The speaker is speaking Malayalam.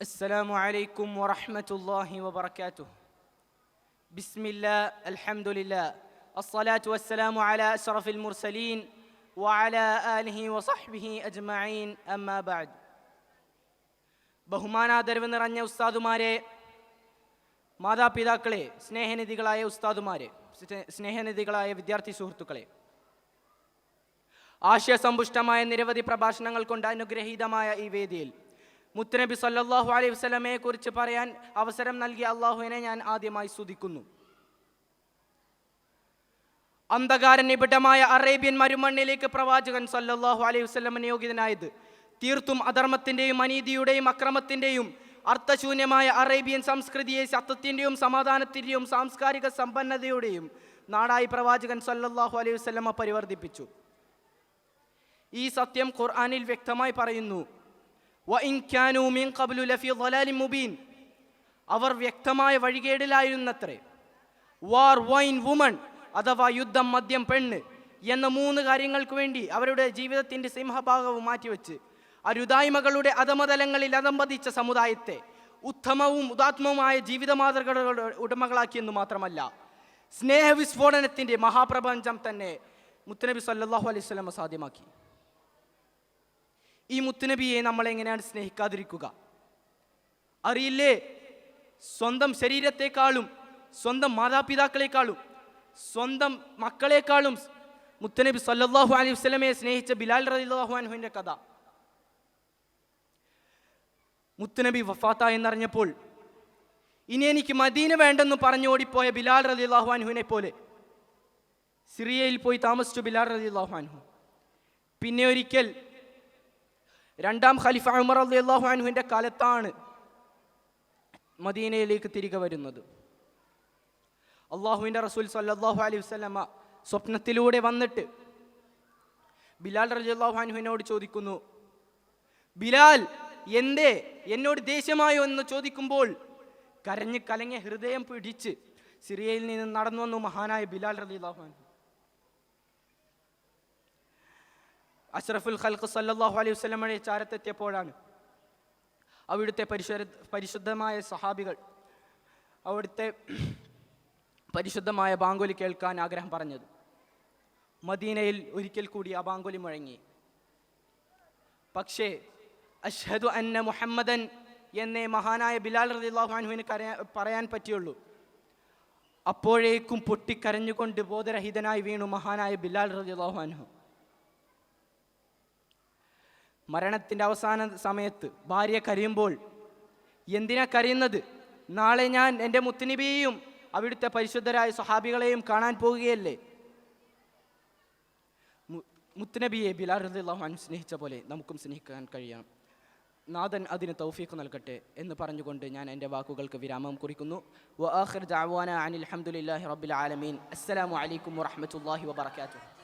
السلام عليكم ورحمة الله وبركاته بسم الله الحمد لله الصلاة والسلام على أشرف المرسلين وعلى آله وصحبه أجمعين أما بعد ബഹുമാനാദരവ് നിറഞ്ഞ ഉസ്താദുമാരെ മാതാപിതാക്കളെ സ്നേഹനിധികളായ ഉസ്താദുമാരെ സ്നേ- സ്നേഹനിധികളായ വിദ്യാർത്ഥി സുഹൃത്തുക്കളെ ആശയസമ്പുഷ്ടമായ നിരവധി പ്രഭാഷണങ്ങൾ കൊണ്ട് അനുഗ്രഹീതമായ ഈ വേദിയിൽ മുത്തനബി സല്ലാഹു അലൈഹി വസ്ലമയെ കുറിച്ച് പറയാൻ അവസരം നൽകിയ അള്ളാഹുവിനെ ഞാൻ ആദ്യമായി സ്തുതിക്കുന്നു. അന്ധകാര നിബിഡമായ അറേബ്യൻ മരുമണ്ണിലേക്ക് പ്രവാചകൻ സല്ലാഹു അലൈഹി വസ്ലമ നിയോഗിതനായത്. തീർത്തും അധർമ്മത്തിന്റെയും അനീതിയുടെയും അക്രമത്തിന്റെയും അർത്ഥശൂന്യമായ അറേബ്യൻ സംസ്കൃതിയെ സത്യത്തിന്റെയും സമാധാനത്തിന്റെയും സാംസ്കാരിക സമ്പന്നതയുടെയും നാടായി പ്രവാചകൻ സല്ലല്ലാഹു അലൈഹി വസ്ലമ പരിവർത്തിപ്പിച്ചു. ഈ സത്യം ഖുർആാനിൽ വ്യക്തമായി പറയുന്നു. അവർ വ്യക്തമായ വഴികേടിലായിരുന്നത്രേ. വാർ വൈൻ വുമൺ അഥവാ യുദ്ധം മദ്യം പെണ്ണ് എന്ന മൂന്ന് കാര്യങ്ങൾക്ക് വേണ്ടി അവരുടെ ജീവിതത്തിന്റെ സിംഹഭാഗവും മാറ്റിവെച്ച് അരുതായ്മകളുടെ അധമതലങ്ങളിൽ അതമ്പതിച്ച സമുദായത്തെ ഉത്തമവും ഉദാത്മവുമായ ജീവിത മാതൃകകളുടെ ഉടമകളാക്കിയെന്ന് മാത്രമല്ല സ്നേഹവിസ്ഫോടനത്തിന്റെ മഹാപ്രപഞ്ചം തന്നെ മുത്തനബി സല്ലാഹു അലൈഹി സാധ്യമാക്കി. ഈ മുത്തുനബിയെ നമ്മളെങ്ങനെയാണ് സ്നേഹിക്കാതിരിക്കുക? അറിയില്ലേ? സ്വന്തം ശരീരത്തെക്കാളും സ്വന്തം മാതാപിതാക്കളെക്കാളും സ്വന്തം മക്കളെക്കാളും മുത്തനബി സല്ലാഹു അലൈഹി വസ്ലമയെ സ്നേഹിച്ച ബിലാൽ റളിയല്ലാഹു അനുഹുവിന്റെ കഥ. മുത്തുനബി വഫാത്ത എന്നറിഞ്ഞപ്പോൾ ഇനി എനിക്ക് മദീന വേണ്ടെന്ന് പറഞ്ഞു ഓടിപ്പോയ ബിലാൽ റളിയല്ലാഹു അനുഹുവിനെ പോലെ സിറിയയിൽ പോയി താമസിച്ചു ബിലാൽ റളിയല്ലാഹു അൻഹു. പിന്നെ ഒരിക്കൽ രണ്ടാം ഖലിഫ ഉമർ അള്ളാഹു അനുവിന്റെ കാലത്താണ് മദീനയിലേക്ക് തിരികെ വരുന്നത്. അള്ളാഹുവിന്റെ റസൂൽ സല്ലാഹു അലൈഹി വസല്ലമ സ്വപ്നത്തിലൂടെ വന്നിട്ട് ബിലാൽ റളിയല്ലാഹു അൻഹുവിനോട് ചോദിക്കുന്നു ബിലാൽ എന്തേ എന്നോട് ദേഷ്യമായോ? എന്ന് ചോദിക്കുമ്പോൾ കരഞ്ഞ് കലങ്ങിയ ഹൃദയം പിടിച്ച് സിറിയയിൽ നിന്ന് നടന്നു വന്നു മഹാനായ ബിലാൽ റളിയല്ലാഹു അൻഹു. അഷ്റഫുൽ ഖൽഖ് സല്ലാഹു അലൈഹി വസ്ലമയുടെ ചാരത്തെത്തിയപ്പോഴാണ് അവിടുത്തെ പരിശുദ്ധ പരിശുദ്ധമായ സഹാബികൾ അവിടുത്തെ പരിശുദ്ധമായ ബാങ്കുലി കേൾക്കാൻ ആഗ്രഹം പറഞ്ഞത്. മദീനയിൽ ഒരിക്കൽ കൂടി ആ ബാങ്കുലി മുഴങ്ങി. പക്ഷേ അഷ്ഹദു അന്ന മുഹമ്മദൻ എന്നേ മഹാനായ ബിലാൽ അൻഹുവിന് കരയാ പറയാൻ പറ്റിയുള്ളൂ. അപ്പോഴേക്കും പൊട്ടിക്കരഞ്ഞുകൊണ്ട് ബോധരഹിതനായി വീണു മഹാനായ ബിലാൽ റളിയല്ലാഹു അൻഹു. മരണത്തിന്റെ അവസാന സമയത്ത് ഭാര്യ കരയുമ്പോൾ എന്തിനാ കരയുന്നത്? നാളെ ഞാൻ എന്റെ മുത്തുനിബിയെയും അവിടുത്തെ പരിശുദ്ധരായ സ്വഹാബികളെയും കാണാൻ പോകുകയല്ലേ? മുത്തുനബിയെ ബിലാർ അൻഹു സ്നേഹിച്ച പോലെ നമുക്കും സ്നേഹിക്കാൻ കഴിയണം. നാഥൻ അതിന് തൗഫീഖ് നൽകട്ടെ എന്ന് പറഞ്ഞുകൊണ്ട് ഞാൻ എന്റെ വാക്കുകൾക്ക് വിരാമം കുറിക്കുന്നു. വ ആഖിർ അനിൽ ഹംദുലില്ലാഹി റബ്ബിൽ ആലമീൻ. അസ്സലാമു അലൈക്കും വറഹ്മത്തുള്ളാഹി വബറകാതുഹു.